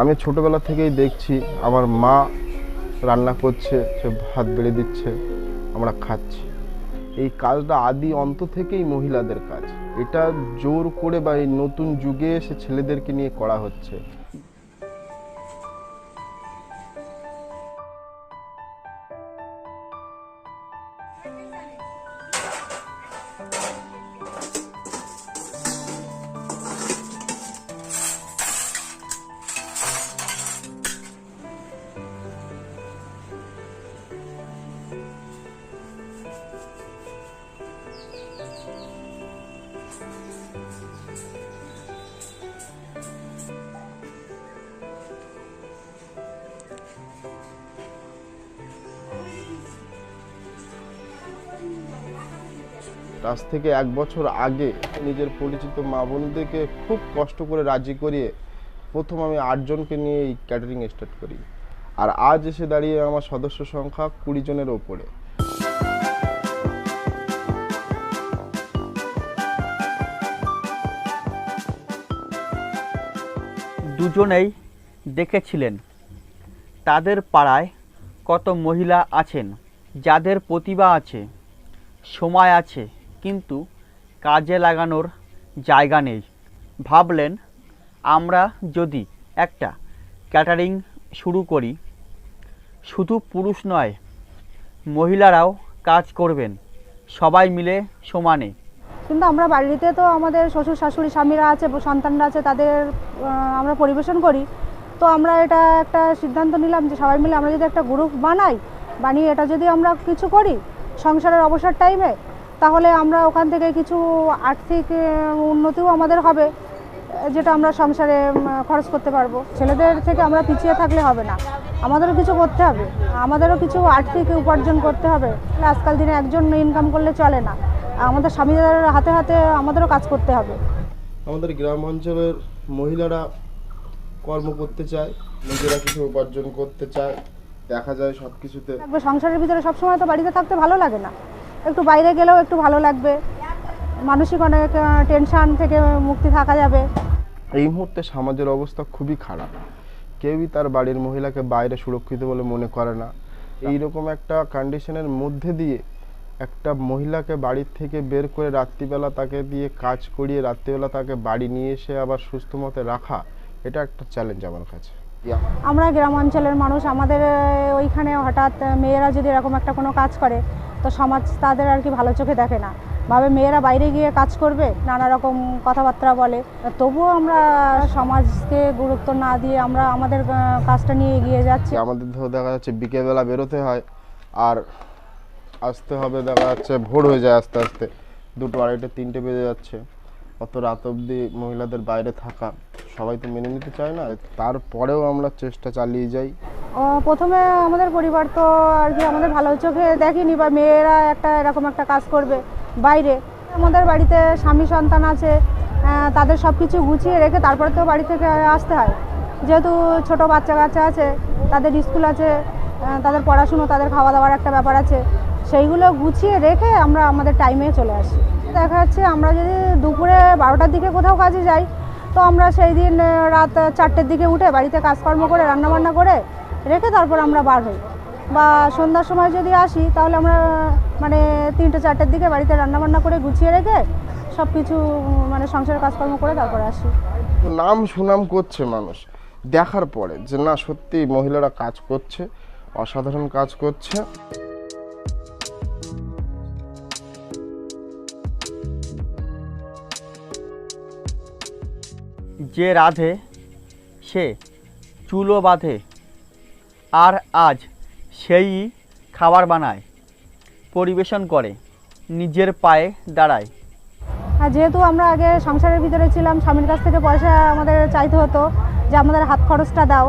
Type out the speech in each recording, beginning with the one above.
আমি ছোটোবেলা থেকেই দেখছি আমার মা রান্না করছে, সে ভাত বেড়ে দিচ্ছে, আমরা খাচ্ছি। এই কাজটা আদি অন্ত থেকেই মহিলাদের কাজ। এটা জোর করে বা এই নতুন যুগে এসে ছেলেদেরকে নিয়ে করা হচ্ছে। আজ থেকে এক বছর আগে নিজের পরিচিত মা বোনদেরকে খুব কষ্ট করে রাজি করিয়ে প্রথম আমি আটজনকে নিয়ে এই ক্যাটারিং স্টার্ট করি। আর আজ এসে দাঁড়িয়ে আমার সদস্য সংখ্যা কুড়ি জনের ওপরে। দুজনেই দেখেছিলেন তাদের পাড়ায় কত মহিলা আছেন, যাদের প্রতিভা আছে, সময় আছে কিন্তু কাজে লাগানোর জায়গা নেই। ভাবলেন, আমরা যদি একটা ক্যাটারিং শুরু করি, শুধু পুরুষ নয়, মহিলারাও কাজ করবেন, সবাই মিলে সমানে। কিন্তু আমরা বাড়িতে তো আমাদের শ্বশুর, শাশুড়ি, স্বামীরা আছে, সন্তানরা আছে, তাদের আমরা পরিবেশন করি। তো আমরা এটা একটা সিদ্ধান্ত নিলাম যে সবাই মিলে আমরা যদি একটা গ্রুপ বানাই, বানিয়ে এটা যদি আমরা কিছু করি, সংসারের অবসর টাইমে তাহলে আমরা ওখান থেকে কিছু আর্থিক উন্নতিও আমাদের হবে যেটা আমরা সংসারে খরচ করতে পারব। ছেলেদের থেকে আমরা পিছিয়ে থাকলে হবে না। আমাদেরও কিছু করতে হবে। আমাদেরও কিছু আর্থিক উপার্জন করতে হবে। আজকাল দিনে একজন ইনকাম করলে চলে না। আমাদের স্বামীদের হাতে হাতে আমাদেরও কাজ করতে হবে। আমাদের গ্রাম অঞ্চলের মহিলারা কর্ম করতে চায় নিজেরা কিছু উপার্জন করতে চায় দেখা যায় সব কিছুতে সংসারের ভিতরে সবসময় তো বাড়িতে থাকতে ভালো লাগে না। একটু বাইরে গেলেও একটু ভালো লাগবে। মানসিক অনেক টেনশন থেকে মুক্তি থাকা যাবে। এই মুহূর্তে সমাজের অবস্থা খুবই খারাপ। কেউই তার বাড়ির মহিলাকে বাইরে সুরক্ষিত বলে মনে করে না। এই রকম একটা কন্ডিশনের মধ্যে দিয়ে একটা মহিলাকে বাড়ির থেকে বের করে রাত্রিবেলা তাকে দিয়ে কাজ করিয়ে রাত্রিবেলা তাকে বাড়ি নিয়ে এসে আবার সুস্থ মতে রাখা এটা একটা চ্যালেঞ্জ আমার কাছে। আমরা গ্রাম অঞ্চলের মানুষ আমাদের ওইখানে হঠাৎ মেয়েরা যদি এরকম একটা কোনো কাজ করে তো সমাজ তাদের আর কি ভালো চোখে দেখে না। ভাবে মেয়েরা বাইরে গিয়ে কাজ করবে, নানা রকম কথাবার্তা বলে। তবুও আমরা সমাজকে গুরুত্ব না দিয়ে আমরা আমাদের কাজটা নিয়ে এগিয়ে যাচ্ছি। আমাদের ধরো দেখা যাচ্ছে বিকেলবেলা বেরোতে হয়, আর আসতে হবে দেখা যাচ্ছে ভোর হয়ে যায় আস্তে আস্তে। দুটো আড়াইটে, তিনটে বেজে যাচ্ছে। অত রাত অবধি মহিলাদের বাইরে থাকা, সবাই তো মেনে নিতে চায় না। তারপরেও আমরা চেষ্টা চালিয়ে যাই। প্রথমে আমাদের পরিবার তো আর কি আমাদের ভালো চোখে দেখেনি বা মেয়েরা একটা এরকম একটা কাজ করবে বাইরে। আমাদের বাড়িতে স্বামী সন্তান আছে তাদের সব কিছু গুছিয়ে রেখে তারপরে তো বাড়ি থেকে আসতে হয়। যেহেতু ছোট বাচ্চা কাচ্চা আছে, তাদের স্কুল আছে তাদের পড়াশুনো, তাদের খাওয়া দাওয়ার একটা ব্যাপার আছে, সেইগুলো গুছিয়ে রেখে আমরা আমাদের টাইমে চলে আসি। দেখা যাচ্ছে আমরা যদি দুপুরে বারোটার দিকে কোথাও কাজে যাই, তো আমরা সেই দিন রাত চারটের দিকে উঠে বাড়িতে কাজকর্ম করে, রান্নাবান্না করে রেখে তারপর আমরা বার হই। বা সন্ধ্যার সময় যদি আসি তাহলে আমরা মানে তিনটে চারটের দিকে বাড়িতে রান্নাবান্না করে গুছিয়ে রেখে সব কিছু মানে সংসারের কাজকর্ম করে তারপরে আসি। নাম সুনাম করছে মানুষ। দেখার পরে যে না সত্যি মহিলারা কাজ করছে অসাধারণ কাজ করছে। যে রাধে সে চুলো বাঁধে আর আজ সেই খাবার বানায়, পরিবেশন করে, নিজের পায়ে দাঁড়ায়। আর যেহেতু আমরা আগে সংসারের ভিতরে ছিলাম, স্বামীর কাছ থেকে পয়সা আমাদের চাইতে হতো যে আমাদের হাত খরচটা দাও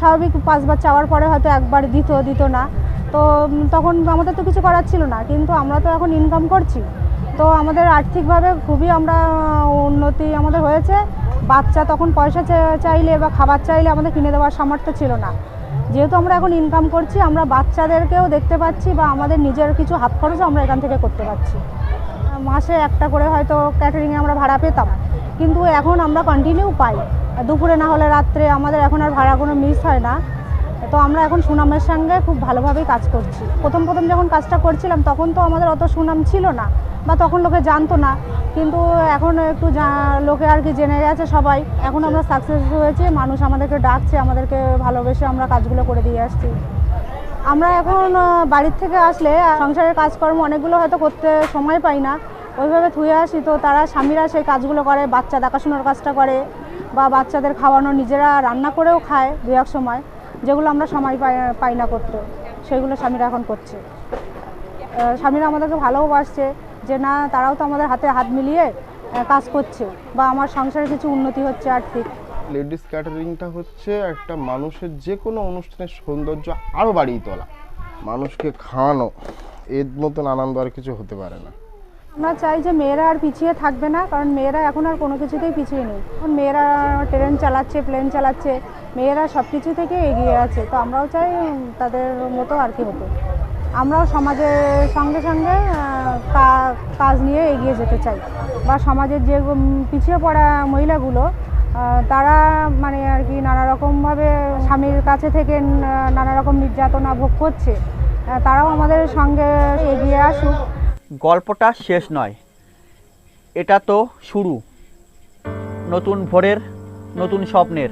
স্বাভাবিক পাঁচবার চাওয়ার পরে হয়তো একবার দিত দিত না। তো তখন আমাদের তো কিছু করার ছিল না, কিন্তু আমরা তো এখন ইনকাম করছি। তো আমাদের আর্থিকভাবে খুবই আমরা উন্নতি আমাদের হয়েছে। বাচ্চা তখন পয়সা চাইলে বা খাবার চাইলে আমাদের কিনে দেওয়ার সামর্থ্য ছিল না। যেহেতু আমরা এখন ইনকাম করছি, আমরা বাচ্চাদেরকেও দেখতে পাচ্ছি বা আমাদের নিজের কিছু হাত খরচও আমরা এখান থেকে করতে পারছি। মাসে একটা করে হয়তো ক্যাটারিংয়ে আমরা ভাড়া পেতাম, কিন্তু এখন আমরা কন্টিনিউ পাই। দুপুরে না হলে রাত্রে আমাদের এখন আর ভাড়া কোনো মিস হয় না। তো আমরা এখন সুনামের সঙ্গে খুব ভালোভাবেই কাজ করছি। প্রথম প্রথম যখন কাজটা করছিলাম, তখন তো আমাদের অত সুনাম ছিল না বা তখন লোকে জানতো না কিন্তু এখন একটু লোকে আর কি জেনে গেছে সবাই। এখন আমরা সাকসেস হয়েছি, মানুষ আমাদেরকে ডাকছে, আমাদেরকে ভালোবেসে আমরা কাজগুলো করে দিয়ে আসছি। আমরা এখন বাড়ির থেকে আসলে সংসারের কাজকর্ম অনেকগুলো হয়তো করতে সময় পাই না। ওইভাবে থুয়ে আসি তো তারা স্বামীরা সেই কাজগুলো করে, বাচ্চা দেখাশোনার কাজটা করে বা বাচ্চাদের খাওয়ানো নিজেরা রান্না করেও খায় দু এক সময়, যেগুলো আমরা সময় পাই পাই না করতে। সেগুলো স্বামীরা এখন করছে। স্বামীরা আমাদেরকে ভালোবাসছে যে না তারাও তো আমাদের হাতে হাত মিলিয়ে কাজ করছে বা আমার সংসারে কিছু উন্নতি হচ্ছে আর্থিক। লেডিস ক্যাটারিংটা হচ্ছে একটা মানুষের যে কোনো অনুষ্ঠানের সৌন্দর্য আরও বাড়িয়ে তোলা। মানুষকে খাওয়ানো এর মতন আনন্দ আর কিছু হতে পারে না। আমরা চাই যে মেয়েরা আর পিছিয়ে থাকবে না কারণ মেয়েরা এখন আর কোনো কিছুতেই পিছিয়ে নেই। এখন মেয়েরা ট্রেন চালাচ্ছে প্লেন চালাচ্ছে মেয়েরা সব কিছু থেকে এগিয়ে আছে। তো আমরাও চাই তাদের মতো আর কি হতে। আমরাও সমাজের সঙ্গে সঙ্গে কাজ নিয়ে এগিয়ে যেতে চাই। বা সমাজের যে পিছিয়ে পড়া মহিলাগুলো তারা মানে আর কি নানা রকমভাবে স্বামীর কাছে থেকে নানা রকম নির্যাতনা ভোগ করছে তারাও আমাদের সঙ্গে এগিয়ে আসুক। গল্পটা শেষ নয়, এটা তো শুরু। নতুন ভোরের, নতুন স্বপ্নের।